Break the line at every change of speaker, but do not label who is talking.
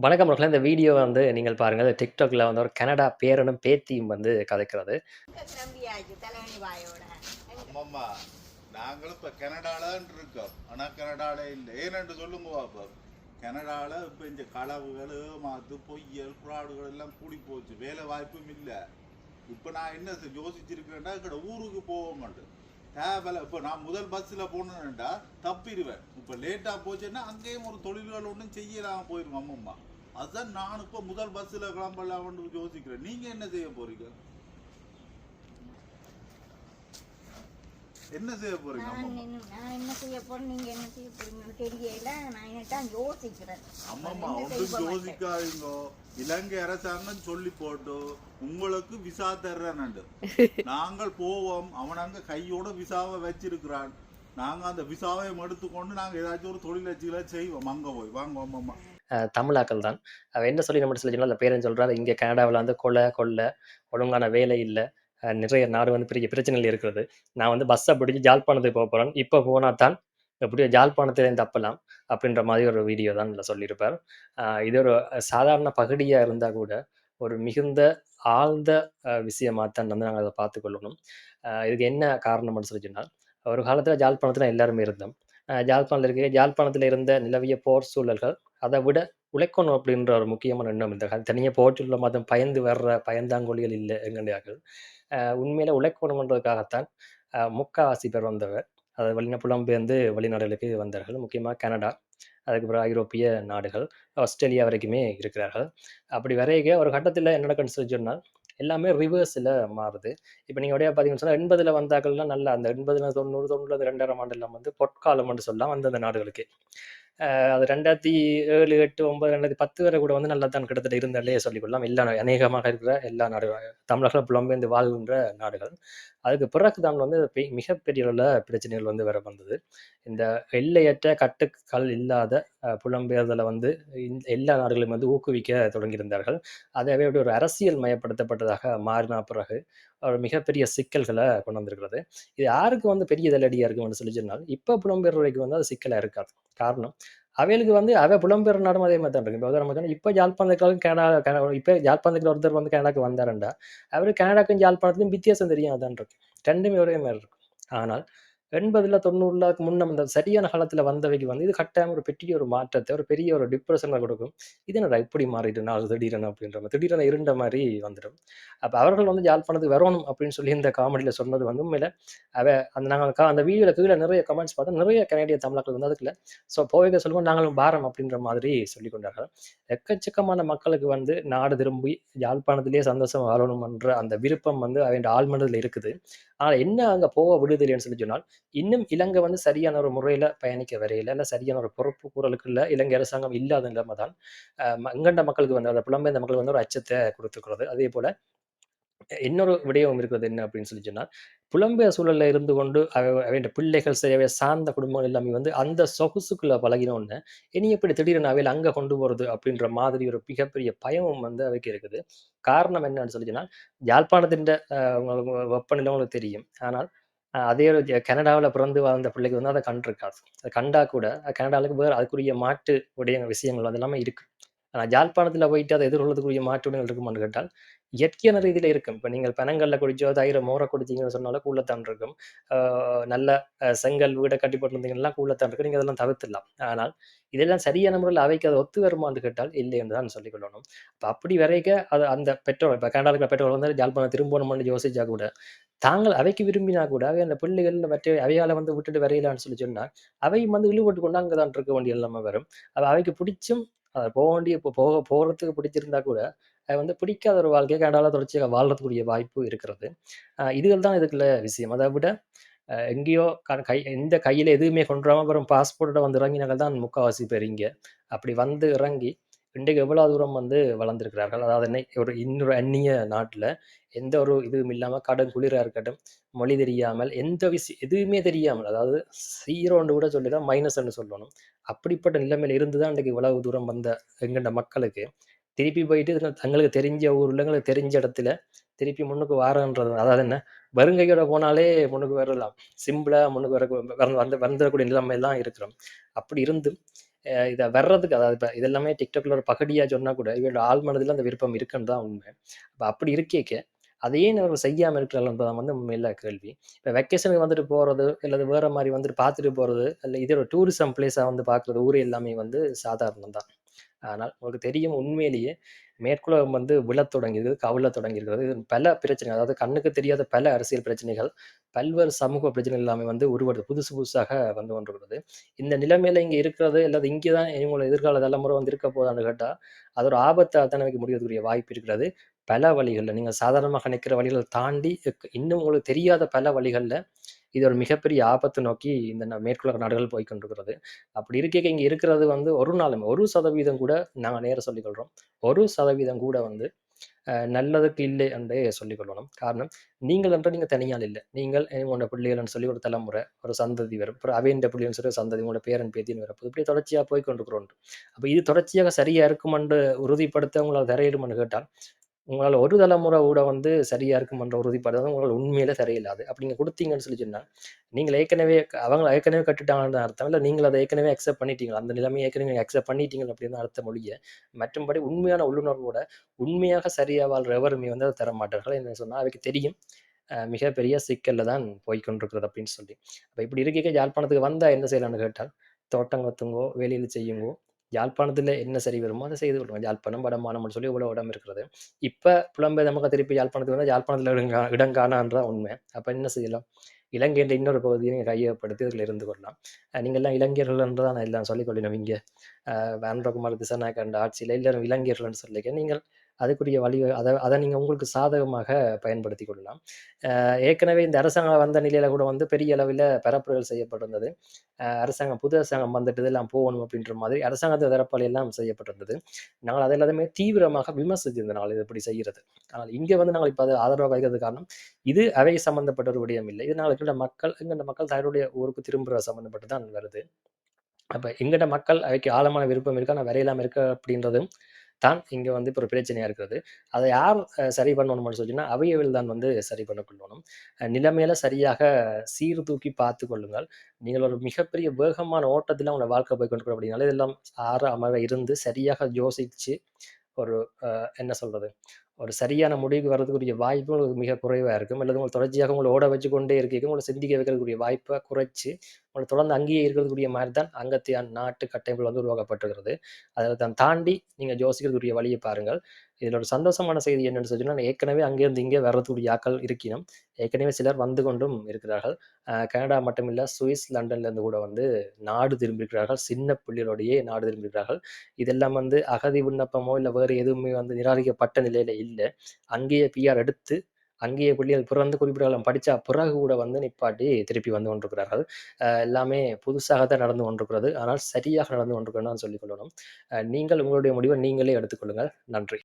வணக்கம் மக்கள் இந்த வீடியோ வந்து நீங்கள் பாருங்கள் டிக்டாக்ல வந்து ஒரு கனடா பேரனும் பேத்தியும் வந்து கதைக்கிறது.
ஆமாம்மா நாங்களும் இப்போ கனடாலான் இருக்கோம். ஆனால் கனடால இல்லை. ஏன்னு சொல்லுங்க கனடால இப்போ இந்த களவுகள் மாத்து பொய்யல் புறாடுகள் எல்லாம் கூடி போச்சு. வேலை வாய்ப்பும் இல்லை. இப்போ நான் என்ன யோசிச்சிருக்கிறேன்னா எங்களோட ஊருக்கு போக மாட்டேன் தேவையில்ல. இப்போ நான் முதல் பஸ்ஸில் போகணுன்னுட்டா தப்பிடுவேன். இப்போ லேட்டாக போச்சுன்னா அங்கேயும் ஒரு தொழில்கள் ஒன்றும் செய்யலாம் போயிடும் அம்மம்மா அதுதான் நான் இப்போ முதல் பஸ்ஸில் கிளம்பலாம்னு யோசிக்கிறேன். நீங்கள் என்ன செய்ய போறீங்க? என்ன செய்ய போறீங்க
நான் நான் என்ன செய்ய போறேன்? நீங்க என்ன செய்ய போறீங்கன்னு தெரியல. நான் என்னத்தான் யோசிக்கிறேன். என்ன
ஒன்றும். யோசிக்காதீங்கோ. இலங்கை அரசாங்கம் சொல்லி போட்டு உங்களுக்கு விசா தர்றேன்னு நாங்கள் போவோம். அவன் அங்க கையோட விசாவை வச்சிருக்கிறான். நாங்க அந்த விசாவையும் எடுத்துக்கொண்டு நாங்க ஏதாச்சும் ஒரு தொழில் வச்சுக்கலாம் செய்வோம். அங்க போய். வாங்க அம்மம்மா
அ தமிழாக்கள் தான். அவ என்ன சொல்லி நம்மட்ட சொல்லி அந்த பேரன் சொல்றாரு, "இங்க கனடாவுல வந்து கொலை, கொள்ளை, ஒழுங்கான வேலை இல்ல. நிறைய நாடு வந்து பெரிய பிரச்சனையில் இருக்கிறது. நான் வந்து பஸ்ஸை பிடிச்சி ஜாழ்ப்பாணத்துக்கு போக போறேன். இப்போ போனா தான் எப்படியோ ஜாழ்ப்பாணத்திலேருந்து தப்பலாம்." அப்படின்ற மாதிரி ஒரு வீடியோ தான் இதில் சொல்லியிருப்பார். இது ஒரு சாதாரண பகுதியாக இருந்தா கூட, ஒரு மிகுந்த ஆழ்ந்த விஷயமாக தான் வந்து நாங்க அதை பார்த்துக்கொள்ளணும். அ இதுக்கு என்ன காரணம்னு சொல்லி சொன்னால் ஒரு காலத்துல ஜாழ்ப்பாணத்தில் எல்லாருமே இருந்தோம். ஜாழ்ப்பாணத்தில் இருக்க ஜாழ்ப்பாணத்தில் இருந்த நிலவிய போர் சூழல்கள், அதை விட உழைக்கணும் அப்படின்ற ஒரு முக்கியமான எண்ணம் இந்த தனியாக தனியா மதம் பயந்து வர்ற பயந்தாங்கொழிகள் இல்லை எங்கண்டியார்கள் உண்மையில உழைக்கணும்ன்றதுக்காகத்தான் முக்காவாசி பேர் வந்தவர். அது வெளின புலம்பெயர்ந்து வெளிநாடுகளுக்கு வந்தார்கள். முக்கியமாக கனடா, அதுக்கப்புறம் ஐரோப்பிய நாடுகள், ஆஸ்திரேலியா வரைக்குமே இருக்கிறார்கள். அப்படி வரைக ஒரு கட்டத்தில் என்ன நடக்குன்னு சொல்லி சொன்னால் எல்லாமே ரிவர்ஸில் மாறுது. இப்போ நீங்கள் அப்படியே பார்த்தீங்கன்னு சொன்னால் எண்பதில் வந்தாக்கள்லாம் நல்லா அந்த 80ல 90, 90 2000 ஆண்டெல்லாம் வந்து பொற்காலம்னு சொல்லலாம் அந்தந்த நாடுகளுக்கு. அது ரெண்டாயிரத்தி ஏழு எட்டு ஒன்பது ரெண்டாயிரத்தி பத்து வரை கூட வந்து நல்லா தான் கிட்டத்தட்ட இருந்தாலே சொல்லிக்கொள்ளலாம். எல்லா அநேகமாக இருக்கிற எல்லா நாடுகளும் தமிழர்கள் புலம்பெயர்ந்து வாழ்கின்ற நாடுகள். அதுக்கு பிறகு தான் வந்து பெ மிகப்பெரிய அளவில் பிரச்சனைகள் வந்து வர வந்தது. இந்த எல்லையற்ற கட்டுக்கள் இல்லாத அ புலம்பெயர்தல வந்து எல்லா நாடுகளையும் வந்து ஊக்குவிக்க தொடங்கியிருந்தார்கள். அதவே அப்படி ஒரு அரசியல் மயப்படுத்தப்பட்டதாக மாறின பிறகு, ஒரு மிகப்பெரிய சிக்கல்களை கொண்டு வந்திருக்கிறது. இது யாருக்கு வந்து பெரிய தலையடியா இருக்கும்னு சொல்லி சொன்னால், இப்ப புலம்பெயர்வரைக்கு வந்து அது சிக்கலா இருக்காது. காரணம், அவைகளுக்கு வந்து அவ புலம்பெயர் நாடும் அதே மாதிரி தான் இருக்கு. இப்ப உதாரணமா சொன்னா, கனடா கன இப்ப ஒருத்தர் வந்து கனடாக்கு வந்தாருண்டா, அவரு கனடாக்கும் யாழ்ப்பாணத்துக்கும் வித்தியாசம் தெரியும் அதான் இருக்கு. ரெண்டுமே ஒரே மாதிரி இருக்கும். ஆனால் 80ல 90ல முன்ன அந்த சரியான காலத்துல வந்தவைக்கு வந்து இது கட்டாயம் ஒரு பெரிய ஒரு மாற்றத்தை ஒரு பெரிய ஒரு டிப்ரெஷனை கொடுக்கும். இது என்னடா இப்படி மாறிட்டு நாள் திடீரென அப்படின்ற மாரி, திடீரென இருண்ட மாதிரி வந்துடும். அப்ப அவர்கள் வந்து யாழ்ப்பாணத்துக்கு வரணும் அப்படின்னு சொல்லி இந்த காமெடியில் சொன்னது வந்து உண்மையில அவ அந்த நாங்கள் அந்த வீடியோல கீழே நிறைய கமெண்ட்ஸ் பார்த்தோம். நிறைய கனடிய தமிழர்கள் வந்து அதுக்குள்ள ஸோ போவைக சொல்லுவோம் நாங்களும் பாரம் அப்படின்ற மாதிரி சொல்லி கொண்டார்கள். எக்கச்சக்கமான மக்களுக்கு வந்து நாடு திரும்பி யாழ்ப்பாணத்திலேயே சந்தோஷம் வாழணும்ன்ற அந்த விருப்பம் வந்து அவன் ஆழ்மனதில் இருக்குது. ஆனால் என்ன அங்கே போக விடுதில்லைன்னு சொல்லி சொன்னால், இன்னும் இலங்கை வந்து சரியான ஒரு முறையில பயணிக்க வரையில, இல்ல சரியான ஒரு பொறுப்பு கூறலுக்குள்ள இலங்கை அரசாங்கம் இல்லாத நிலைமை தான். இங்கண்ட மக்களுக்கு வந்து அந்த புலம்பெயர்ந்த மக்களுக்கு வந்து ஒரு அச்சத்தை கொடுத்துக்கிறது அதே போல இன்னொரு விடயம் இருக்கிறது என்ன அப்படின்னு சொல்லி சொன்னா, புலம்பெயர் சூழல்ல இருந்து கொண்டு அவையின் பிள்ளைகள் சரி சார்ந்த குடும்பங்கள் எல்லாமே வந்து அந்த சொகுசுக்குள்ள பழகினோன்னு இனி எப்படி திடீரென அவையில் அங்க கொண்டு போறது அப்படின்ற மாதிரி ஒரு மிகப்பெரிய பயமும் வந்து அவைக்கு இருக்குது. காரணம் என்னன்னு சொல்லி சொன்னா, யாழ்ப்பாணத்தின் வெப்பநிலை உங்களுக்கு தெரியும். ஆனால் அதே கனடாவில் பிறந்து வாழ்ந்த பிள்ளைக்கு வந்து அதை கண்டிருக்காது. அத கண்டா கூட கனடாவுக்கு வேற அதுக்குரிய மாட்டு உடைய விஷயங்கள் அது எல்லாமே இருக்கு. ஆனா ஜாழ்ப்பாணத்தில் போயிட்டு அதை எதிர்கொள்றதுக்குரிய மாற்று விடயங்கள் இருக்குமான்னு கேட்டால், இயற்கையான ரீதியில இருக்கும். இப்ப நீங்கள் பனங்கல்ல குடிச்சோ, தயிர மோரை குடிச்சீங்கன்னு சொன்னாலும் கூலத்தான் இருக்கும். நல்ல செங்கல் வீட கட்டி போட்டிருந்தீங்கன்னா கூலத்தான் இருக்கும். நீங்க அதெல்லாம் தவிர்த்துடலாம். ஆனால் இதெல்லாம் சரியான முறையில அவைக்கு அதை ஒத்து வருமான்னு கேட்டால் இல்லை என்று தான் சொல்லிக் கொள்ளணும். அப்ப அப்படி வரைக்க அது அந்த பெற்றோர் இப்ப கனடால இருக்கிற பெற்றோர் வந்து யாழ்ப்பாணம் திரும்பணும்னு யோசிச்சா கூட, தாங்கள் அவைக்கு விரும்பினா கூட அவை அந்த பிள்ளைகள் மற்ற அவையால வந்து விட்டுட்டு வரையலான்னு சொல்லி சொன்னா, அவையும் வந்து இழுபட்டு கொண்டு அங்கதான் இருக்க வேண்டிய இல்லாம வரும். அப்ப அவைக்கு பிடிச்சும் அதை போக வேண்டிய இப்போ போக போகிறதுக்கு பிடிச்சிருந்தா கூட, அது வந்து பிடிக்காத ஒரு வாழ்க்கையை கனடால தொடர்ச்சியாக வாழ்றதுக்குரிய வாய்ப்பு இருக்கிறது. இதுகள் தான் இதுக்குள்ள விஷயம். அதை விட எங்கேயோ க கை எந்த கையில் எதுவுமே கொண்டு வராமல் அப்புறம் பாஸ்போர்ட்டோட வந்து இறங்கினாங்க தான் முக்காவாசி பேர் இங்கே அப்படி வந்து இறங்கி இன்றைக்கு எவ்வளோ தூரம் வந்து வளர்ந்துருக்கிறார்கள் அதாவது என்ன ஒரு இன்னொரு அந்நிய நாட்டில் எந்த ஒரு இதுவும் இல்லாமல் கடும் குளிராக இருக்கட்டும், மொழி தெரியாமல் எந்த விஷயம் எதுவுமே தெரியாமல் அதாவது சீரோன்னு கூட சொல்லி தான் மைனஸ்ன்னு சொல்லணும். அப்படிப்பட்ட நிலைமையில இருந்து தான் இன்றைக்கு இவ்வளவு தூரம் வந்த எங்கண்ட மக்களுக்கு, திருப்பி போயிட்டு தங்களுக்கு தெரிஞ்ச ஊர் எங்களுக்கு தெரிஞ்ச இடத்துல திருப்பி முன்னுக்கு வாரன்றது அதாவது என்ன வருங்கையோட போனாலே முன்னுக்கு வரலாம். சிம்பிளா முன்னுக்கு வர வந்து வந்து வந்துடக்கூடிய நிலைமையில தான் இருக்கிறோம். அப்படி இருந்தும் இதை வர்றதுக்கு அதாவது இப்போ இதெல்லாமே டிக்டாக்ல ஒரு பகடியாக சொன்னால் கூட இவரோட ஆள் மனதில் அந்த விருப்பம் இருக்குன்னு தான் உண்மை. அப்போ அப்படி இருக்கேக்க அதையே நம்ம செய்யாமல் இருக்கிறாங்கன்றதான் வந்து உண்மையில கேள்வி. இப்போ வெக்கேஷனுக்கு வந்துட்டு போகிறது அல்லது வேற மாதிரி வந்துட்டு பார்த்துட்டு போகிறது இல்லை இதே ஒரு டூரிசம் பிளேஸாக வந்து பார்க்குறது ஊர் எல்லாமே வந்து சாதாரணம் தான். ஆனால் உங்களுக்கு தெரியும் உண்மையிலேயே மேற்குலகம் வந்து விழத் தொடங்கியது கவலத் தொடங்கியிருக்கிறது. பல பிரச்சனைகள் அதாவது கண்ணுக்கு தெரியாத பல அரசியல் பிரச்சனைகள் பல்வேறு சமூக பிரச்சனைகள் எல்லாமே வந்து உருவது புதுசு புதுசாக வந்து கொண்டிருக்கிறது. இந்த நிலைமையில இங்கே இருக்கிறது அல்லது இங்கே தான் இவங்களோட எதிர்கால தலைமுறை வந்து இருக்க போதான்னு கேட்டால் அது ஒரு ஆபத்தை தான் வைக்க முடியக்கூடிய வாய்ப்பு இருக்கிறது. பல வழிகளில் நீங்கள் சாதாரணமாக நிற்கிற வழிகளை தாண்டி இன்னும் உங்களுக்கு தெரியாத பல வழிகளில் இது ஒரு மிகப்பெரிய ஆபத்து நோக்கி இந்த மேற்குலக நாடுகள் போய் கொண்டிருக்கிறது அப்படி இருக்க இங்கே இருக்கிறது வந்து ஒரு நாளுமே ஒரு சதவீதம் கூட நாங்கள் நேர சொல்லிக்கொள்கிறோம் ஒரு சதவீதம் கூட வந்து நல்லதுக்கு இல்லை என்றே சொல்லிக்கொள்ளணும். காரணம் நீங்கள் என்ற நீங்கள் தனியால் இல்லை. நீங்கள் உங்களோட பிள்ளைகள்னு சொல்லி ஒரு தலைமுறை ஒரு சந்ததி வரும். அப்புறம் அவையின் பிள்ளைகள்னு சொல்லி ஒரு சந்ததி உங்களோட பேரன் பேத்தின்னு வரப்போது இப்படி தொடர்ச்சியாக போய் கொண்டிருக்கிறோம் அப்போ இது தொடர்ச்சியாக சரியா இருக்குமென்று உறுதிப்படுத்த உங்களால் தரையிடுமென்று கேட்டால் உங்களால் ஒரு தலைமுறை கூட வந்து சரியா இருக்குமென்ற தான் உங்களால் உண்மையில சரியில்லாது அப்படி நீங்கள் கொடுத்தீங்கன்னு சொல்லி சொன்னா நீங்கள் ஏற்கனவே அவங்க ஏற்கனவே கட்டுட்டாங்கன்னு அர்த்தம். இல்லை நீங்கள் அதை ஏற்கனவே அக்செப்ட் பண்ணிட்டீங்க அந்த நிலைமையை ஏற்கனவே அக்செப்ட் பண்ணிட்டீங்க அப்படின்னு அர்த்தம் மொழிய மற்றும்படி உண்மையான உள்ளுணர்வோட உண்மையாக சரியா வாழ்ற எவருமே வந்து அதை தர மாட்டார்கள் என்ன சொன்னால் அவைக்கு தெரியும் மிகப்பெரிய சிக்கலில் தான் போய்கொண்டிருக்கிறது அப்படின்னு சொல்லி. அப்போ இப்படி இருக்க யாழ்ப்பாணத்துக்கு வந்தா என்ன செய்யலாம்னு கேட்டால் தோட்டம் கத்துங்கோ வேலையில் செய்யுங்கோ யாழ்ப்பாணத்துல என்ன சரி வருமோ அதை செய்து கொள்ளுங்க. யாழ்ப்பாணம் வடமானம்னு சொல்லி இவ்வளோ இடம் இருக்கிறது இப்ப புலம்பெயர் நமக்கு திருப்பி யாழ்ப்பாணத்துக்கு வந்தால் யாழ்ப்பாணத்துல இடங்கா இடங்கானான்றா இடம் உண்மை. அப்ப என்ன செய்யலாம்? இலங்கை இன்னொரு பகுதியை நீங்கள் கையகப்படுத்தி இதில் இருந்து கொள்ளலாம். நீங்கள்லாம் நீங்க எல்லாம் என்று தான் நான் எல்லாம் சொல்லிக் கொள்ளினோம் இங்கே. வேண்டகுமார் திசநாயக் ஆட்சியில் எல்லாரும் இளைஞர்கள்னு சொல்லிக்க நீங்கள் அதுக்குரிய வழி அதை அதை நீங்கள் உங்களுக்கு சாதகமாக பயன்படுத்தி கொள்ளலாம். ஏற்கனவே இந்த அரசாங்கம் வந்த நிலையில கூட வந்து பெரிய அளவில் பரப்புரைகள் செய்யப்பட்டிருந்தது. அஹ் அரசாங்கம் புது அரசாங்கம் வந்துட்டு இதெல்லாம் போகணும் அப்படின்ற மாதிரி அரசாங்கத்தை தரப்பால் எல்லாம் செய்யப்பட்டிருந்தது. நாங்கள் அதை எல்லாத்தையுமே தீவிரமாக விமர்சித்திருந்த நாங்கள் இது இப்படி செய்கிறது. ஆனால் இங்கே வந்து நாங்கள் இப்போ அதை ஆதரவாக வைக்கிறது காரணம் இது அவை சம்மந்தப்பட்ட ஒரு விடயம் இல்லை. இது நாங்கள் மக்கள் எங்கள்ட மக்கள் தங்களுடைய ஊருக்கு திரும்புகிற சம்மந்தப்பட்டு தான் வருது. அப்போ எங்கள்ட மக்கள் அவைக்கு ஆழமான விருப்பம் இருக்கா நான் வரையிலாமல் இருக்க அப்படின்றதும் தான் இங்கே வந்து இப்போ ஒரு பிரச்சனையாக இருக்கிறது. அதை யார் சரி பண்ணணும்னு சொன்னீங்கன்னா அவையவில் தான் வந்து சரி பண்ண கொள்ளணும். நிலைமையில சரியாக சீர்தூக்கி பார்த்து கொள்ளுங்கள். நீங்கள் ஒரு மிகப்பெரிய வேகமான ஓட்டத்தில் உங்களை வாழ்க்கை போய் கொண்டு அப்படின்னால இதெல்லாம் ஆற அமர இருந்து சரியாக யோசிச்சு ஒரு அஹ், என்ன சொல்றது? ஒரு சரியான முடிவுக்கு வர்றதுக்குரிய வாய்ப்பு உங்களுக்கு மிக குறைவாக இருக்கும். அல்லது உங்களை தொடர்ச்சியாக உங்களை ஓட வச்சு கொண்டே இருக்க உங்களை சிந்திக்க வைக்கிறதுக்குரிய வாய்ப்பை குறைச்சு உங்களை தொடர்ந்து அங்கேயே இருக்கிறதுக்குரிய மாதிரி தான் அங்கத்திய நாட்டு கட்டமைப்புகள் வந்து உருவாக்கப்பட்டிருக்கிறது. அதை தான் தாண்டி நீங்கள் யோசிக்கிறதுக்குரிய வழியை பாருங்கள். இதில் ஒரு சந்தோஷமான செய்தி என்னென்னு சொன்னால் ஏற்கனவே அங்கேருந்து இங்கே வர்றதுக்குரிய ஆக்கள் இருக்கினும் ஏற்கனவே சிலர் வந்து கொண்டும் இருக்கிறார்கள். கனடா மட்டுமில்லை சுவிஸ் லண்டன்லேருந்து கூட வந்து நாடு திரும்பியிருக்கிறார்கள். சின்ன பிள்ளைகளோடையே நாடு திரும்பியிருக்கிறார்கள். இதெல்லாம் வந்து அகதி விண்ணப்பமோ இல்லை வேறு எதுவுமே வந்து நிராகரிக்கப்பட்ட நிலையில் இல்லை. அங்கேயே பிஆர் எடுத்து அங்கேயே பிள்ளைகள் பிறந்து குறிப்பிடலாம் படித்தா பிறகு கூட வந்து நிப்பாட்டி திருப்பி வந்து கொண்டிருக்கிறார்கள். அஹ் எல்லாமே புதுசாக தான் நடந்து கொண்டிருக்கிறது. ஆனால் சரியாக நடந்து கொண்டிருக்கிறதுன்னு சொல்லிக் கொள்ளணும். அஹ் நீங்கள் உங்களுடைய முடிவை நீங்களே எடுத்துக்கொள்ளுங்கள் நன்றி.